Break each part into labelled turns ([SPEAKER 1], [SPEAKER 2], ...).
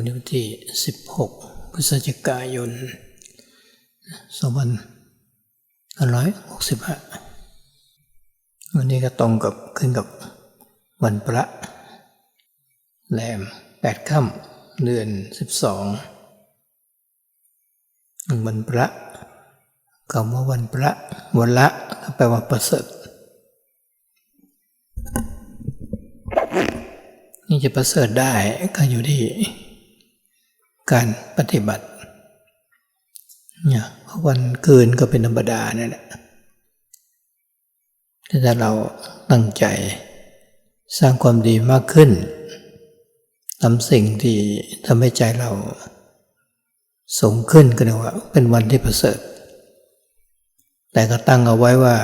[SPEAKER 1] วันนี้วันที่ 16 พฤศจิกายน2565 วันนี้ก็ตรงกับขึ้นกับวันพระแรมแปดค่ำเดือน 12 วันพระคำว่าวันพระวันละแปลว่าประเสริฐนี่จะประเสริฐได้ก็อยู่ที่ การปฏิบัติเนี่ยวันคืนก็เป็นธรรมดาเนี่ยแหละถ้าเราตั้งใจสร้างความดีมากขึ้นทำสิ่งที่ทำให้ใจเราสูงขึ้นก็เรียกว่า เป็นวันที่ประเสริฐ แต่ก็ตั้งเอาไว้ว่า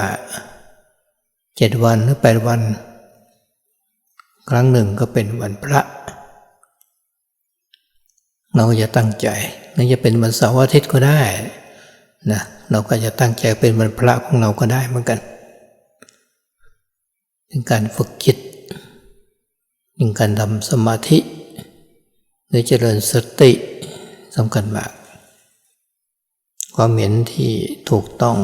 [SPEAKER 1] เจ็ดวันหรือแปดวัน ครั้งหนึ่งก็เป็นวันพระ เราก็จะตั้งใจนั่นจะเป็นวันเสาร์อาทิตย์ก็ได้นะเราก็จะตั้งใจเป็นวันพระของเราก็ได้เหมือนกันเป็นการฝึกจิตเป็นการทำสมาธิ หรือเจริญสติสำคัญมาก ความเห็นที่ถูกต้อง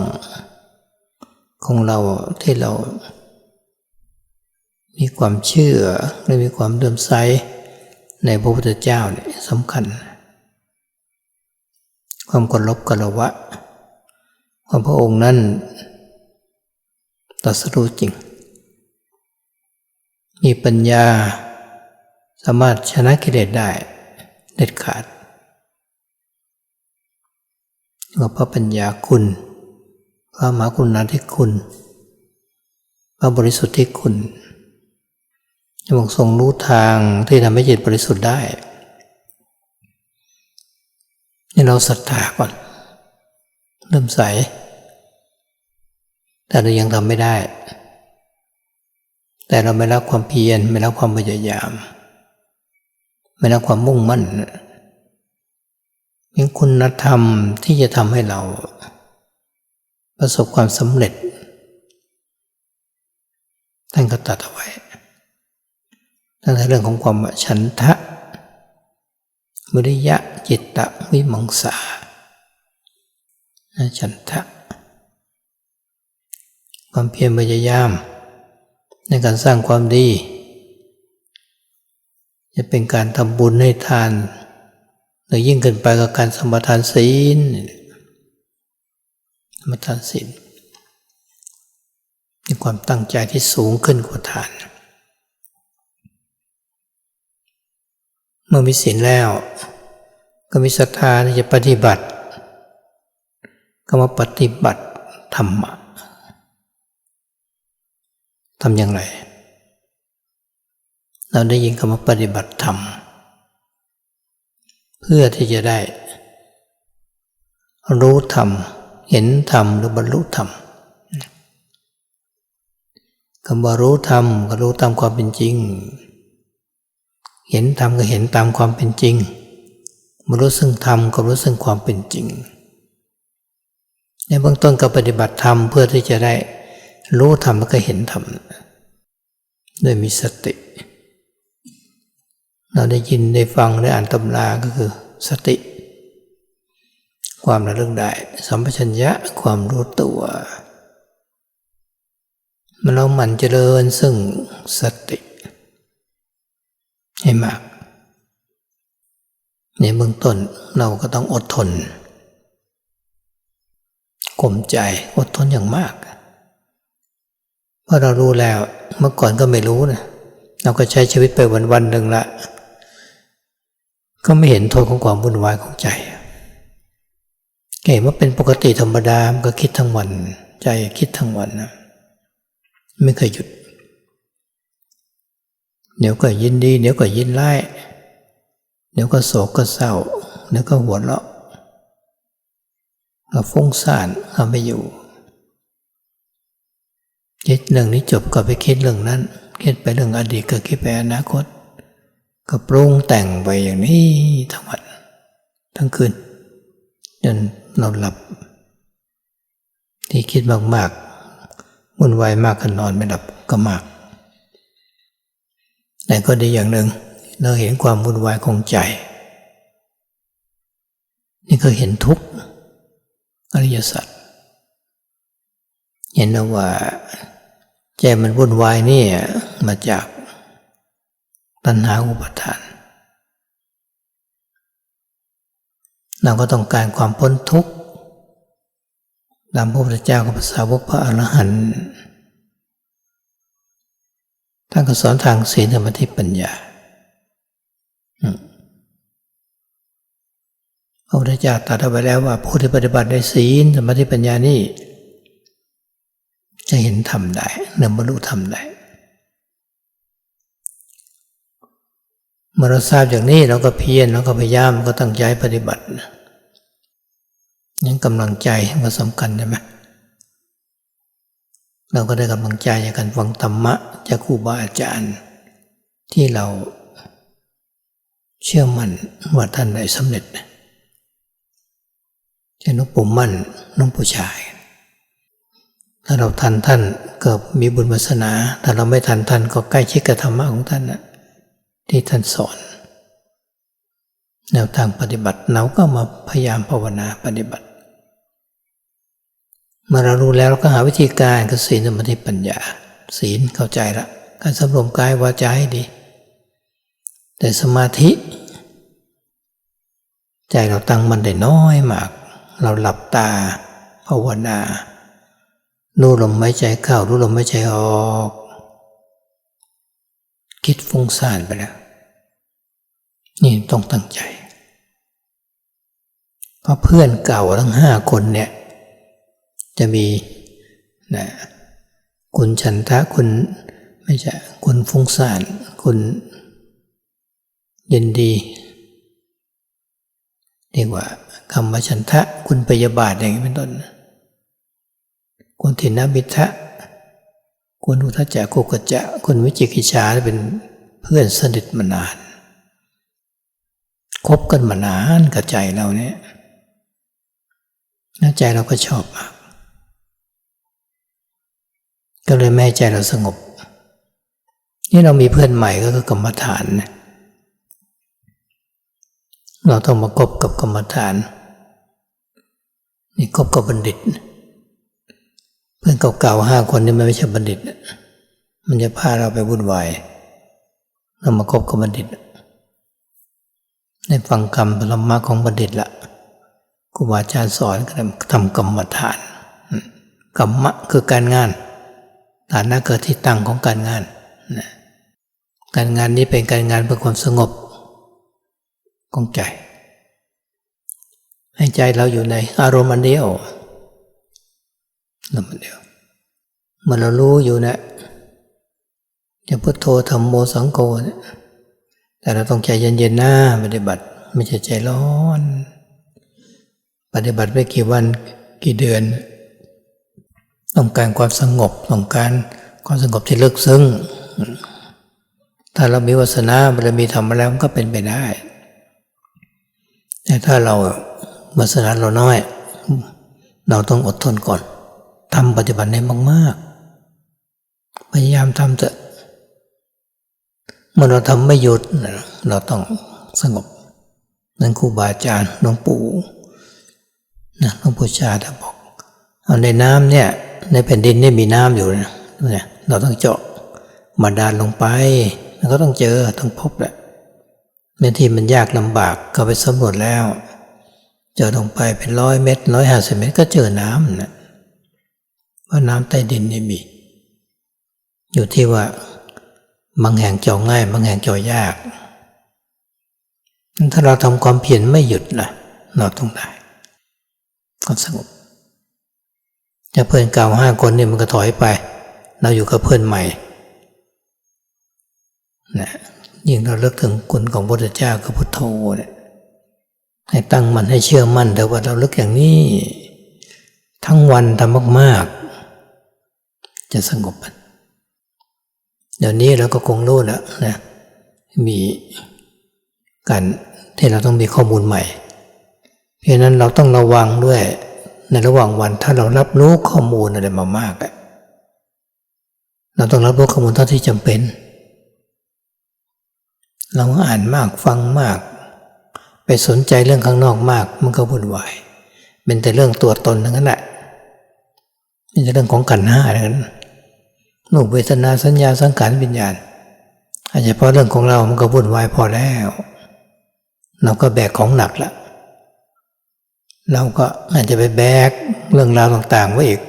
[SPEAKER 1] ของเราที่เรา มีความเชื่อหรือมีความเลื่อมใส ในพระพุทธเจ้าเนี่ยสำคัญ ความกรบกรวะความพระองค์นั้นตรัสรู้จริง มีปัญญาสามารถชนะกิเลสได้เด็ดขาดว่าพระปัญญาคุณ พระมหากุณาธิคุณ พระบริสุทธิคุณ บอกทรงรู้ทางที่ทำให้จิตบริสุทธิ์ได้ นี่เราศรัทธาก่อน เริ่มใส แต่เรายังทำไม่ได้ แต่เราไม่รับความเพียรไม่รับความพยายาม ไม่รับความมุ่งมั่นเป็นคุณธรรมที่จะทำให้เรา ประสบความสำเร็จท่านก็ตัดเอาไว้ ตั้งแต่เรื่องของความฉันทะวิริยะจิตตะวิมังสาฉันทะ ความเพียรพยายาม ในการสร้างความดี จะเป็นการทำบุญให้ทาน หรือยิ่งเกินไปกับการสมทานศีลสมทานศีลมีความตั้งใจที่สูงขึ้นกว่าทาน เมื่อมีศีลแล้ว ก็มีศรัทธาที่จะปฏิบัติก็มาปฏิบัติธรรมะทำอย่างไร เราได้ยินคำว่าปฏิบัติธรรม เพื่อที่จะได้ รู้ธรรม เห็นธรรมหรือบรรลุธรรมคำว่ารู้ธรรมก็รู้ตามความเป็นจริง เห็นธรรมก็เห็นตามความเป็นจริงมารู้ซึ่งธรรมก็รู้ซึ่งความเป็นจริง ในเบื้องต้นก็ปฏิบัติธรรมเพื่อที่จะได้รู้ธรรมแล้วก็เห็นธรรมด้วยมีสติ เราได้ยินได้ฟังได้อ่านตำราก็คือสติ ความระลึกได้สัมปชัญญะความรู้ตัวมันเราหมั่นเจริญซึ่งสติ ให้มาก ในเบื้องต้นเราก็ต้องอดทนข่มใจอดทนอย่างมากเพราะเรารู้แล้วเมื่อก่อนก็ไม่รู้นะเราก็ใช้ชีวิตไปวันวันหนึ่งละ ก็ไม่เห็นโทษของความวุ่นวายของใจเห็นว่าเป็นปกติธรรมดาก็คิดทั้งวัน ใจคิดทั้งวันนะไม่เคยหยุด เดี๋ยวก็ยินดี เดี๋ยวก็ยินไล่เดี๋ยวก็โศกก็เศร้า เดี๋ยวก็หัวเราะก็ฟุ้งซ่านเอาไม่อยู่คิดเรื่องนี้จบก็ไปคิดเรื่องนั้น คิดไปเรื่องอดีตก็คิดไปอนาคต ก็ปรุงแต่งไปอย่างนี้ทั้งวันทั้งคืนจนนอนหลับ ที่คิดมากๆวุ่นวายมากก็นอนไม่หลับก็มาก แต่ก็ดีอย่างหนึ่งเราเห็นความวุ่นวายของใจ นี่ก็เห็นทุกข์อริยสัจเห็นแล้วว่าใจมันวุ่นวายนี่มาจากตัณหาอุปทาน เราก็ต้องการความพ้นทุกข์ตามพระพุทธเจ้ากับภาษาวกพระอรหันต์ ท่านก็สอนทางศีลธรรมทิปัญญาพระพุทธเจ้าตรัสไว้แล้วว่าผู้ที่ปฏิบัติในศีลสมาธิปัญญานี่จะเห็นธรรมได้เนื่อบรรลุธรรมได้เมื่อเราทราบอย่างนี้เราก็เพียรเราก็พยายามก็ตั้งใจปฏิบัติยังกำลังใจมันสำคัญใช่ไหมเราก็ได้กำลังใจจากการฟังธรรมะ จากครูบาอาจารย์ ที่เราเชื่อมั่นว่าท่านได้สำเร็จเช่นหลวงปู่มั่นหลวงปู่ชาย ถ้าเราทันท่านเก็มีบุญวาสนา ถ้าเราไม่ทันท่านก็ใกล้ชิดกับธรรมะของท่านนะที่ท่านสอน แนวทางปฏิบัติเราก็มาพยายามภาวนาปฏิบัติเมื่อเรารู้แล้วเราก็หาวิธีการคือศีลสมาธิปัญญา ศีลเข้าใจละการสำรวมกายวาจาให้ดี แต่สมาธิ ใจเราตั้งมันได้น้อยมาก เราหลับตาภาวนารู้ลมหายใจเข้ารู้ลมหายใจออก คิดฟุ้งซ่านไปแล้ว นี่ต้องตั้งใจ เพราะเพื่อนเก่าทั้งห้าคนเนี่ย จะมีนะ คุณฉันทะคุณไม่ใช่คุณฟุ้งซ่านคุณยินดีเรียกว่าคำว่าฉันทะคุณพยาบาทอย่างนี้เป็นต้น คุณทินบิทะคุณอุทจักกุกจะคุณวิจิกิจาเป็นเพื่อนสนิทมานานคบกันมานานกับใจเราเนี่ยใจเราก็ชอบมาก ก็เลยแม่ใจเราสงบ นี่เรามีเพื่อนใหม่ก็คือกรรมฐานเราต้องมาคบกับกรรมฐาน นี่คบกับบัณฑิต เพื่อนเก่าๆห้าคนนี่มันไม่ใช่บัณฑิต มันจะพาเราไปวุ่นวายเรามาคบกับบัณฑิตได้ฟังคำพรมะของบัณฑิตละครูบาอาจารย์สอนก็ทำกรรมฐานกรรมะคือการงาน ฐานะเกิดที่ตั้งของการงานนะการงานนี้เป็นการงานเพื่อความสงบของใจ ให้ใจเราอยู่ในอารมณ์อันเดียวนั่นมันเดียวเมื่อเรารู้อยู่นะจะพุทโธธรรมโมสังโฆเนี่ยแต่เราต้องใจเย็นๆนะปฏิบัติไม่ใช่ใจร้อน ปฏิบัติไปกี่วันกี่เดือน ต้องการความสงบต้องการความสงบที่ลึกซึ้งถ้าเรามีวาสนาบารมีทำมาแล้วก็เป็นไปได้ แต่ถ้าเราวาสนาเราน้อย เราต้องอดทนก่อนทำปฏิบัติในมากๆพยายามทำเถอะเมื่อเราทำไม่หยุดเราต้องสงบนั่นครูบาอาจารย์หลวงปู่นะหลวงปู่ชาท่านบอกเอาในน้ำเนี่ย ในแผ่นดินนี่มีน้ำอยู่เนี่ยเราต้องเจาะมาดานลงไปแล้วก็ต้องเจอต้องพบแหละในที่มันยากลำบากก็ไปสำรวจแล้ว เจอลงไปเป็นร้อยเมตรร้อยห้าสิบเมตรก็เจอน้ำนะว่าน้ำใต้ดินนี่มี อยู่ที่ว่าบางแห่งเจาะง่ายบางแห่งเจาะยากถ้าเราทำความเพียรไม่หยุดนะเราต้องได้ก็สงบ จากเพื่อนเก่าห้าคนนี่มันก็ถอยไป เราอยู่กับเพื่อนใหม่นะยิ่งเราเลิกถึงคุณของพระพุทธเจ้ากับพุทโธเนี่ยให้ตั้งมันให้เชื่อมั่นแต่ว่าเราเลิกอย่างนี้ ทั้งวันทำมากๆ จะสงบมันเดี๋ยวนี้เราก็คงรู้แล้วนะมีการที่เราต้องมีข้อมูลใหม่ เพราะนั้นเราต้องระวังด้วย ในระหว่างวันถ้าเรารับรู้ข้อมูลอะไรมามากเราต้องรับรู้ข้อมูลเท่าที่จำเป็น เราอ่านมากฟังมาก ไปสนใจเรื่องข้างนอกมาก มันก็วุ่นวายเป็นแต่เรื่องตัวตนทั้งนั้นแหละนี่จะเรื่องของขันห้าทั้งนั้นรูเวทนาสัญญาสังขารวิญญาณอาจจะเพราะเรื่องของเรามันก็วุ่นวายพอแล้ว เราก็แบกของหนักละ เราก็อาจจะไปแบกเรื่องราวต่างๆไว้อีก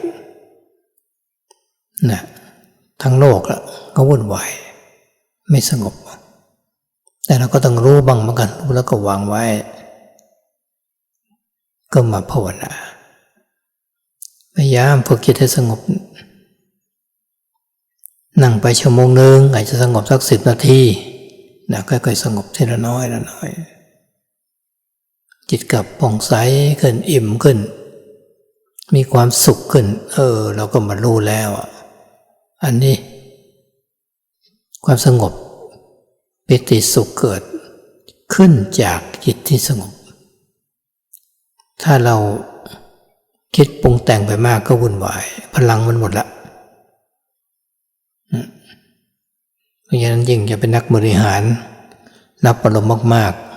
[SPEAKER 1] นะทั้งโลกละก็วุ่นวายไม่สงบ แต่เราก็ต้องรู้บ้างเหมือนกันรู้แล้วก็วางไว้ ก็มาภาวนาพยายามฝึกจิตให้สงบ นั่งไปชั่วโมงหนึ่งอาจจะสงบสักสิบนาทีนะค่อยๆสงบทีละน้อยละน้อย จิตกับผ่องใสขึ้นอิ่มขึ้น มีความสุขขึ้น เออ เราก็มารู้แล้วอะอันนี้ ความสงบปิติสุขเกิด ขึ้นจากจิตที่สงบ ถ้าเราคิดปรุงแต่งไปมากก็วุ่นวาย พลังมันหมดละเพราะฉะนั้นยิ่งจะเป็นนักบริหาร รับอารมณ์มากๆ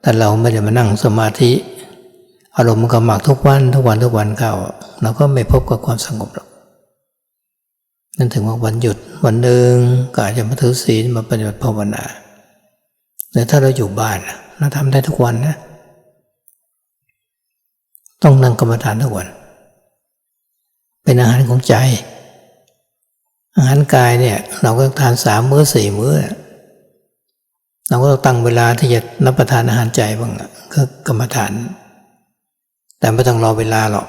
[SPEAKER 1] แต่เราไม่ได้มานั่งสมาธิ อารมณ์มันก็หมากทุกวันทุกวันทุกวันเข้าเราก็ไม่พบกับความสงบหรอกนั่นถึงว่าวันหยุดวันหนึ่งก็อาจจะมาถือศีลมาปฏิบัติภาวนาแต่ถ้าเราอยู่บ้านเราทำได้ทุกวันนะ ต้องนั่งกรรมฐานทุกวัน เป็นอาหารของใจ อาหารกายเนี่ย เราก็ทานสามมื้อสี่มื้อ เราก็ต้องตั้งเวลาที่จะรับประทานอาหารใจบ้างคือกรรมฐาน แต่ไม่ต้องรอเวลาหรอก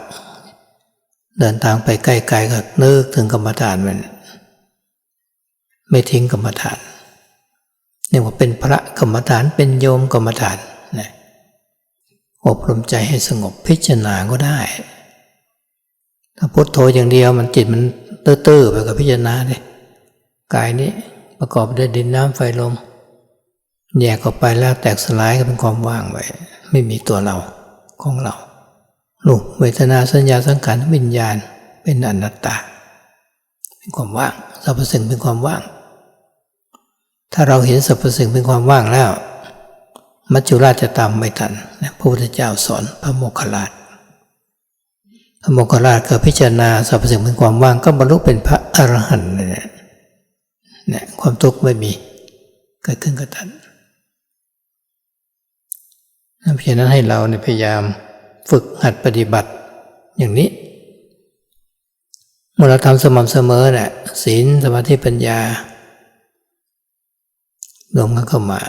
[SPEAKER 1] เดินทางไปใกล้ๆก็นึกถึงกรรมฐานมันไม่ทิ้งกรรมฐานเนี่ยว่าเป็นพระกรรมฐานเป็นโยมกรรมฐานนะอบรมใจให้สงบพิจารณาก็ได้ ถ้าพุทโธอย่างเดียวมันจิตมันตื้อๆไปกับพิจารณาเลยกายนี้ประกอบด้วยดินน้ำไฟลม แยกออกไปแล้วแตกสลายก็เป็นความว่างไปไม่มีตัวเราของเรารูปเวทนาสัญญาสังขารวิญญาณเป็นอนัตตา เป็นความว่างสรรพสิ่งเป็นความว่าง ถ้าเราเห็นสรรพสิ่งเป็นความว่างแล้ว มัจจุราชจะตามไม่ทันพระพุทธเจ้าสอนพระโมคคัลลาชพระโมคคัลลาชก็พิจารณาสรรพสิ่งเป็นความว่างก็บรรลุเป็นพระอรหันต์เนี่ยเนี่ยความทุกข์ไม่มีเกิดขึ้นกับท่าน เพราะฉะนั้นให้เราเนี่ยพยายามฝึกหัดปฏิบัติอย่างนี้เมื่อเราทำสม่ำเสมอเนี่ยศีลสมาธิปัญญารวมกันเข้ามา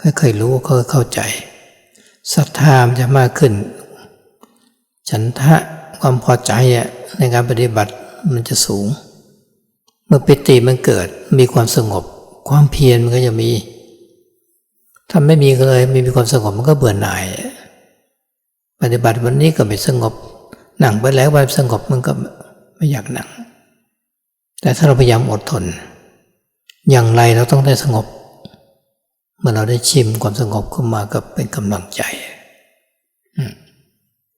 [SPEAKER 1] ค่อยๆรู้ค่อยเข้าใจศรัทธามจะมากขึ้น ฉันทะความพอใจในการปฏิบัติมันจะสูง เมื่อปิติมันเกิดมีความสงบ ความเพียรมันก็จะมี ถ้าไม่มีเลยไม่มีความสงบมันก็เบื่อหน่าย ปฏิบัติวันนี้ก็ไม่สงบนั่งไปแล้ววันสงบมันก็ไม่อยากนั่งแต่ถ้าเราพยายามอดทน อย่างไรเราต้องได้สงบ เมื่อเราได้ชิมความสงบเข้ามาก็เป็นกำลังใจ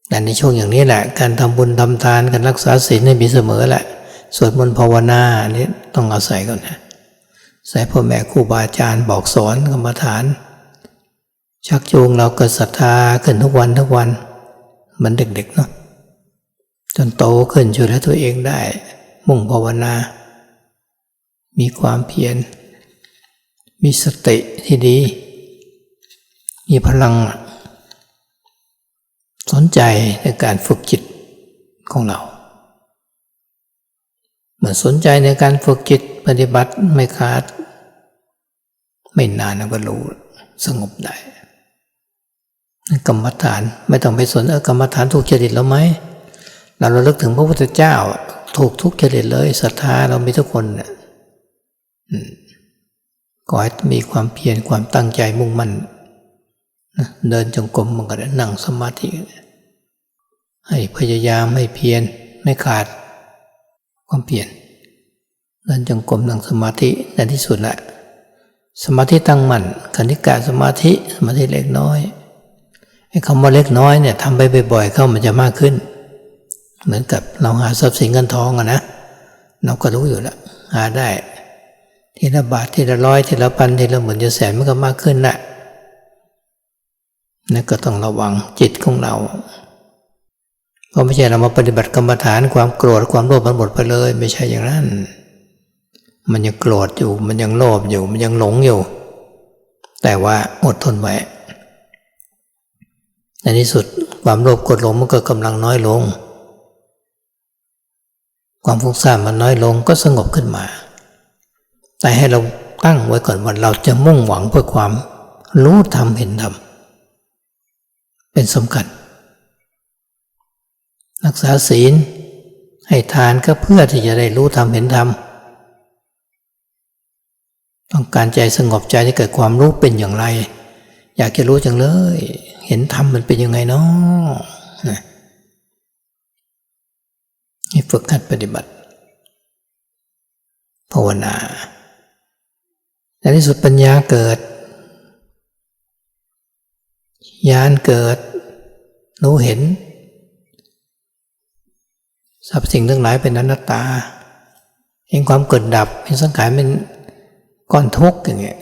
[SPEAKER 1] แต่ในช่วงอย่างนี้แหละ การทำบุญทำทานการรักษาศีลให้มีเสมอแหละสวดมนต์ภาวนาอันนี้ต้องอาศัยก่อนนะใส่พ่อแม่ครูบาอาจารย์บอกสอนกรรมฐาน ชักจูงเราเกิดศรัทธาขึ้นทุกวันทุกวันเหมือนเด็กๆเนาะจนโตขึ้นช่วยเหลือตัวเองได้ มุ่งภาวนา มีความเพียร มีสติที่ดี มีพลัง สนใจในการฝึกจิตของเรา เหมื่อสนใจในการฝึกจิตปฏิบัติไม่ขาด ไม่นานก็รู้สงบได้ กรรมฐานไม่ต้องไปสนเออกรรมฐานถูกจริตแล้วไหมเราเราลิกถึงพระพุทธเจ้า ถูกทุกจริตเลยศรัทธาเรามีทุกคนเนี่ยขอให้มีความเพียรความตั้งใจมุ่งมั่นเดินจงกรมมันก็ได้นั่งสมาธิ ให้พยายามให้เพียรไม่ขาด ความเพียรเดินจงกรมนั่งสมาธิในที่สุดแหละสมาธิตั้งมั่นคณิกาสมาธิสมาธิเล็กน้อย คำว่าเล็กน้อยเนี่ยทำไปบ่อยๆเข้ามันจะมากขึ้น เหมือนกับเราหาทรัพย์สินเงินทองอะนะเราก็รู้อยู่แล้วหาได้ทีละบาททีละร้อยทีละพันทีละหมื่นจะแสนมันก็มากขึ้นแหละนั่นก็ต้องระวังจิตของเราเพราะไม่ใช่เรามาปฏิบัติกรรมฐานความโกรธความโลภมันหมดไปเลย ไม่ใช่อย่างนั้น มันยังโกรธอยู่ มันยังโลภอยู่ มันยังหลงอยู่ แต่ว่าอดทนไว้ ในที่สุดความโลภกดลงมันก็กำลังน้อยลง ความฟุ้งซ่านมันน้อยลงก็สงบขึ้นมา แต่ให้เราตั้งไว้ก่อนว่าเราจะมุ่งหวังเพื่อความรู้ธรรมเห็นธรรมเป็นสำคัญรักษาศีลให้ทานก็เพื่อที่จะได้รู้ธรรมเห็นธรรมต้องการใจสงบใจจะเกิดความรู้เป็นอย่างไร อยากจะรู้จังเลย เห็นธรรมมันเป็นยังไงเนาะให้ฝึกหัดปฏิบัติ ภาวนาในที่สุดปัญญาเกิดญาณเกิด รู้เห็นสรรพสิ่งทั้งหลายเป็นอนัตตาเห็นความเกิดดับเห็นสังขารเป็นก้อนทุกข์อย่างเงี้ย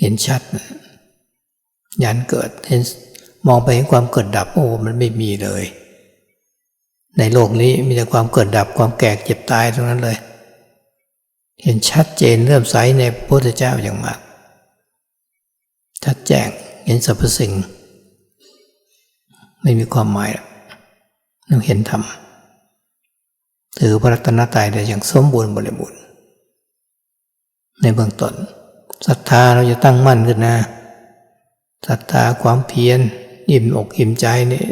[SPEAKER 1] เห็นชัดญาณเกิดเห็นมองไปเห็นความเกิดดับ โอ้มันไม่มีเลย ในโลกนี้มีแต่ความเกิดดับความแก่เจ็บตายตรงนั้นเลย เห็นชัดเจนเริ่มใสในพระพุทธเจ้าอย่างมากชัดแจ้งเห็นสรรพสิ่ง ไม่มีความหมายเราเห็นธรรมถือพระรัตนตรัยได้อย่างสมบูรณ์บริบูรณ์ในเบื้องต้น ศรัทธาเราจะตั้งมั่นขึ้นนะศรัทธาความเพียรอิ่มอกอิ่มใจนี่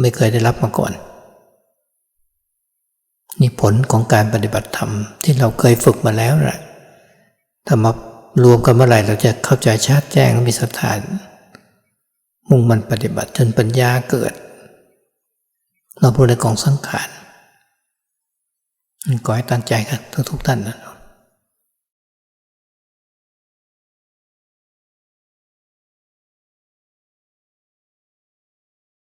[SPEAKER 1] ไม่เคยได้รับมาก่อน นี่ผลของการปฏิบัติธรรมที่เราเคยฝึกมาแล้วแหละถ้ามารวมกันเมื่อไหร่เราจะเข้าใจชัดแจ้งมีศรัทธามุ่งมันปฏิบัติจนปัญญาเกิด เราพูดในกองสังขารขอให้ตั้งใจกันทุกๆท่านนะ